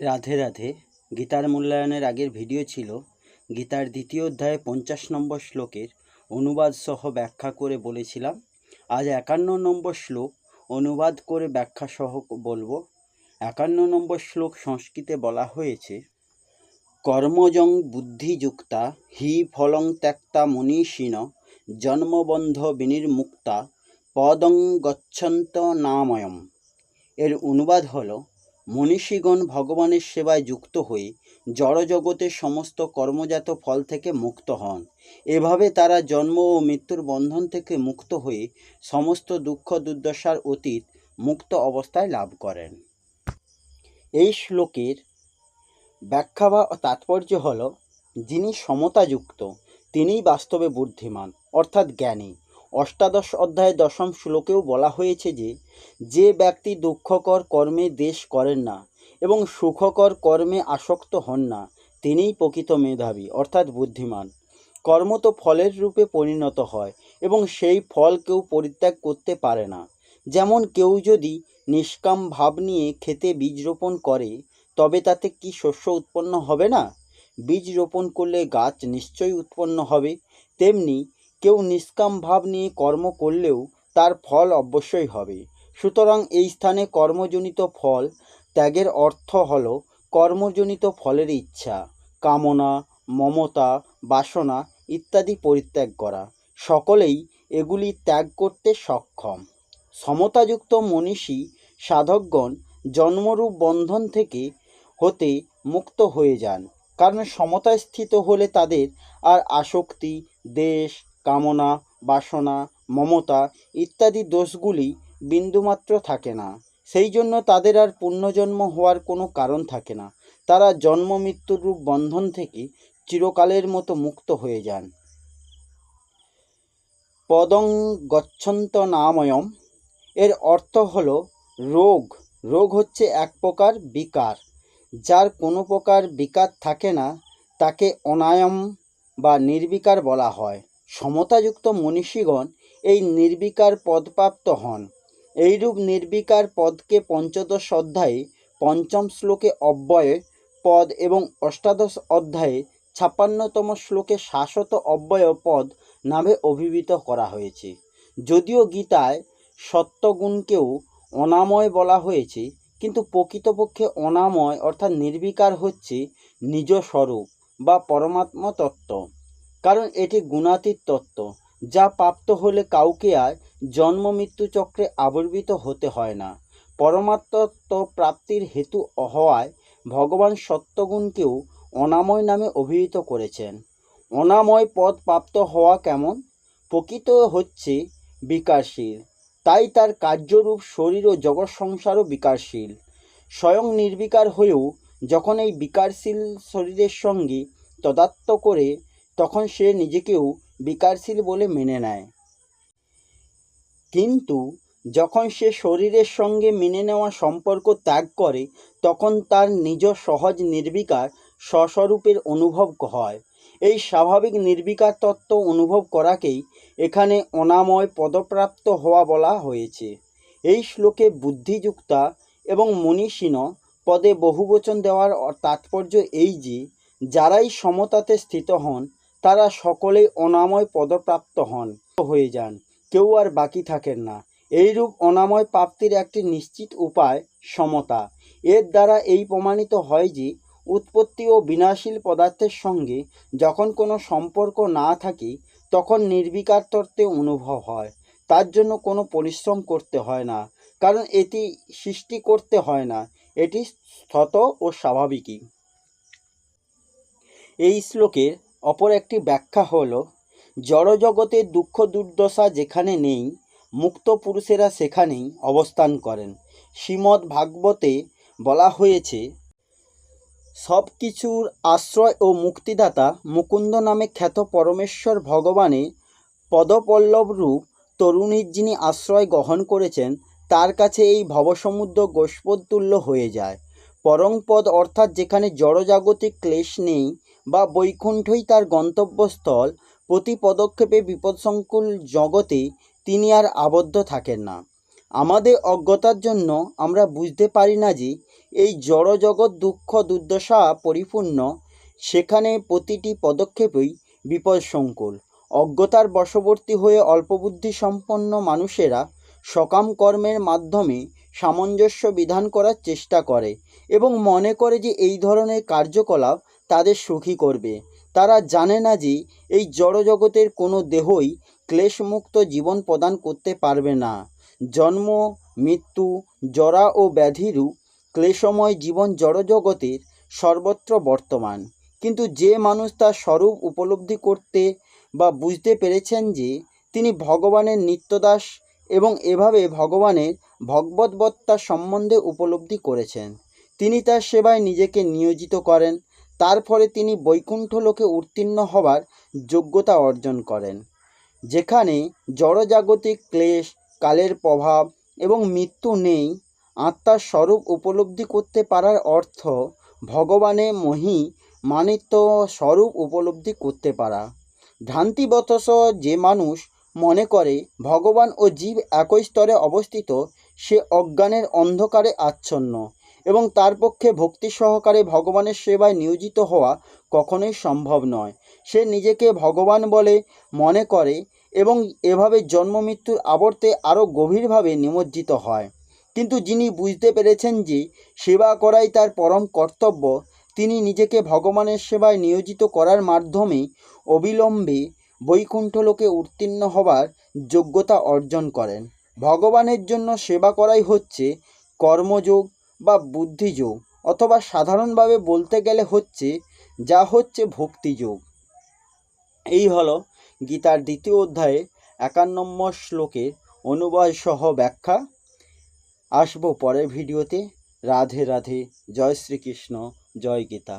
রাধে রাধে। গীতার মূল্যায়নের আগের ভিডিও ছিল গীতার দ্বিতীয় অধ্যায়ে পঞ্চাশ নম্বর শ্লোকের অনুবাদ সহ ব্যাখ্যা করে বলেছিলাম। আজ একান্ন নম্বর শ্লোক অনুবাদ করে ব্যাখ্যা সহ বলব। একান্ন নম্বর শ্লোক সংস্কৃতে বলা হয়েছে, কর্মজং বুদ্ধিযুক্তা হি ফলং ত্যক্তা মনীষিণ জন্মবন্ধ বিনির্মুক্তা পদং গচ্ছন্ত নাময়ম। এর অনুবাদ হলো মনীষীগণ ভগবানের সেবায় যুক্ত হয়ে জড়জগতের সমস্ত কর্মজাত ফল থেকে মুক্ত হন। এভাবে তারা জন্ম ও মৃত্যুর বন্ধন থেকে মুক্ত হয়ে সমস্ত দুঃখ দুর্দশার অতীত মুক্ত অবস্থায় লাভ করেন। এই শ্লোকের ব্যাখ্যা বা তাৎপর্য হল, যিনি সমতাযুক্ত, তিনিই বাস্তবে বুদ্ধিমান, অর্থাৎ জ্ঞানী। অষ্টাদশ অধ্যায় দশম শ্লোকেও বলা হয়েছে যে যে ব্যক্তি দুঃখকর কর্মে দেশ করেন না এবং সুখকর কর্মে আসক্ত হন না, তিনিই প্রকৃত মেধাবী, অর্থাৎ বুদ্ধিমান। কর্ম তো ফলের রূপে পরিণত হয় এবং সেই ফল কেউ পরিত্যাগ করতে পারে না। যেমন কেউ যদি নিষ্কাম ভাব নিয়ে খেতে বীজ রোপণ করে, তবে তাতে কি শস্য উৎপন্ন হবে না? বীজ রোপণ করলে গাছ নিশ্চয়ই উৎপন্ন হবে। তেমনি কেউ নিষ্কাম ভাব নিয়ে কর্ম করলেও তার ফল অবশ্যই হবে। সুতরাং এই স্থানে কর্মজনিত ফল ত্যাগের অর্থ হল কর্মজনিত ফলের ইচ্ছা, কামনা, মমতা, বাসনা ইত্যাদি পরিত্যাগ করা। সকলেই এগুলি ত্যাগ করতে সক্ষম। সমতাযুক্ত মনীষী, সাধকগণ জন্মরূপ বন্ধন থেকে হতে মুক্ত হয়ে যান। কারণ সমতায় স্থিত হলে তাদের আর আসক্তি, দেশ কামনা, বাসনা, মমতা ইত্যাদি দোষগুলি বিন্দুমাত্র থাকে না। সেই জন্য তাদের আর পুণ্যজন্ম হওয়ার কোনো কারণ থাকে না। তারা জন্ম, মৃত্যুর রূপ বন্ধন থেকে চিরকালের মতো মুক্ত হয়ে যান। পদং গচ্ছন্ত নাময়ম। এর অর্থ হল রোগ। রোগ হচ্ছে এক প্রকার বিকার। যার কোনো প্রকার বিকার থাকে না, তাকে অনায়ম বা নির্বিকার বলা হয়। সমতাযুক্ত মনীষীগণ এই নির্বিকার পদপ্রাপ্ত হন। এইরূপ নির্বিকার পদকে পঞ্চদশ অধ্যায়ে পঞ্চম শ্লোকে অব্যয় পদ এবং অষ্টাদশ অধ্যায়ে ছাপ্পান্নতম শ্লোকে শাশ্বত অব্যয় পদ নামে অভিহিত করা হয়েছে। যদিও গীতায় সত্যগুণকেও অনাময় বলা হয়েছে, কিন্তু প্রকৃতপক্ষে অনাময় অর্থাৎ নির্বিকার হচ্ছে নিজ স্বরূপ বা পরমাত্মা তত্ত্ব কারণ এটি গুণাতীত তত্ত্ব, যা প্রাপ্ত হলে কাউকে আর জন্ম মৃত্যু চক্রে আবির্ভূত হতে হয় না। পরমাত্মত্ব প্রাপ্তির হেতু হওয়ায় ভগবান সত্যগুণকেও অনাময় নামে অভিহিত করেছেন। অনাময় পদ প্রাপ্ত হওয়া কেমন? প্রকৃত হচ্ছে বিকাশশীল, তাই তার কার্যরূপ শরীর ও জগৎ সংসারও বিকাশশীল। স্বয়ং নির্বিকার হয়েও যখন এই বিকারশীল শরীরের সঙ্গে তদাত্ম করে তখন সে নিজেকেও বিকারশীল বলে মেনে নেয়। কিন্তু যখন সে শরীরের সঙ্গে মেনে নেওয়া সম্পর্ক ত্যাগ করে, তখন তার নিজ সহজ নির্বিকার স্বস্বরূপের অনুভব হয়। এই স্বাভাবিক নির্বিকার তত্ত্ব অনুভব করাকেই এখানে অনাময় পদপ্রাপ্ত হওয়া বলা হয়েছে। এই শ্লোকে বুদ্ধিযুক্তা এবং মনীষীণ পদে বহুবচন দেওয়ার তাৎপর্য এই যে, যারাই সমতাতে স্থিত হন তারা সকলেই অনাময় পদপ্রাপ্ত হন, হয়ে যান। কেউ আর বাকি থাকেন না। এইরূপ অনাময় প্রাপ্তির একটি নিশ্চিত উপায় সমতা। এর দ্বারা এই প্রমাণিত হয় যে, উৎপত্তি ও বিনাশীল পদার্থের সঙ্গে যখন কোনো সম্পর্ক না থাকে, তখন নির্বিকার তত্ত্বে অনুভব হয়। তার জন্য কোনো পরিশ্রম করতে হয় না, কারণ এটি সৃষ্টি করতে হয় না। এটি স্থত ও স্বাভাবিকই। এই শ্লোকের অপর একটি ব্যাখ্যা হল জড়জগতের দুঃখ দুর্দশা যেখানে নেই, মুক্ত পুরুষেরা সেখানেই অবস্থান করেন। শ্রীমদ্ ভাগবতে বলা হয়েছে সব কিছুর আশ্রয় ও মুক্তিদাতা মুকুন্দ নামে খ্যাত পরমেশ্বর ভগবানে পদপল্লব রূপ তরুণীর যিনি আশ্রয় গ্রহণ করেছেন, তার কাছে এই ভবসমুদ্র গোষ্পদতুল্য হয়ে যায়। পরংপদ অর্থাৎ যেখানে জড়জাগতিক ক্লেশ নেই বা বৈকুণ্ঠই তার গন্তব্যস্থল, প্রতি পদক্ষেপে বিপদসংকুল জগতে তিনি আর আবদ্ধ থাকেন না। আমাদের অজ্ঞতার জন্য আমরা বুঝতে পারি না যে এই জড়জগৎ দুঃখ দুর্দশা পরিপূর্ণ, সেখানে প্রতিটি পদক্ষেপই বিপদসংকুল। অজ্ঞতার বশবর্তী হয়ে অল্পবুদ্ধি সম্পন্ন মানুষেরা সকাম কর্মের মাধ্যমে সামঞ্জস্য বিধান করার চেষ্টা করে এবং মনে করে যে এই ধরনের কার্যকলাপ তাদের সুখী করবে। তারা জানে না যে এই জড়জগতের কোনো দেহই ক্লেশমুক্ত জীবন প্রদান করতে পারবে না। জন্ম, মৃত্যু, জরা ও ব্যাধিরূপ ক্লেশময় জীবন জড়জগতের সর্বত্র বর্তমান। কিন্তু যে মানুষ তার স্বরূপ উপলব্ধি করতে বা বুঝতে পেরেছেন যে তিনি ভগবানের নিত্যদাস এবং এভাবে ভগবানের ভগবদ্বত্তা সম্বন্ধে উপলব্ধি করেছেন, তিনি তার সেবায় নিজেকে নিয়োজিত করেন তার ফলে তিনি বৈকুণ্ঠ লোকে উত্তীর্ণ হবার যোগ্যতা অর্জন করেন, যেখানে জড়জাগতিক ক্লেশ, কালের প্রভাব এবং মৃত্যু নেই, আত্মার স্বরূপ উপলব্ধি করতে পারার অর্থ ভগবানে মহি মানিত্য স্বরূপ উপলব্ধি করতে পারা। ভ্রান্তিবতস যে মানুষ মনে করে ভগবান ও জীব একই স্তরে অবস্থিত, সে অজ্ঞানের অন্ধকারে আচ্ছন্ন। এবং তার পক্ষে ভক্তি সহকারে ভগবানের সেবায় নিয়োজিত হওয়া কখনোই সম্ভব নয়। সে নিজেকে ভগবান বলে মনে করে এবং এভাবে জন্ম মৃত্যুর আবর্তে আরও গভীরভাবে নিমজ্জিত হয়। কিন্তু যিনি বুঝতে পেরেছেন যে সেবা করাই তার পরম কর্তব্য, তিনি নিজেকে ভগবানের সেবায় নিয়োজিত করার মাধ্যমে অবিলম্বে বৈকুণ্ঠ লোকে উত্তীর্ণ হবার যোগ্যতা অর্জন করেন। ভগবানের জন্য সেবা করাই হচ্ছে কর্মযোগ বা বুদ্ধিযোগ অথবা সাধারণভাবে বলতে গেলে হচ্ছে যা হচ্ছে ভক্তিযোগ। এই হল গীতার দ্বিতীয় অধ্যায়ে একান্ন নম্বর শ্লোকের অনুবাদ সহ ব্যাখ্যা। আসব পরের ভিডিওতে। রাধে রাধে। জয় শ্রীকৃষ্ণ। জয় গীতা।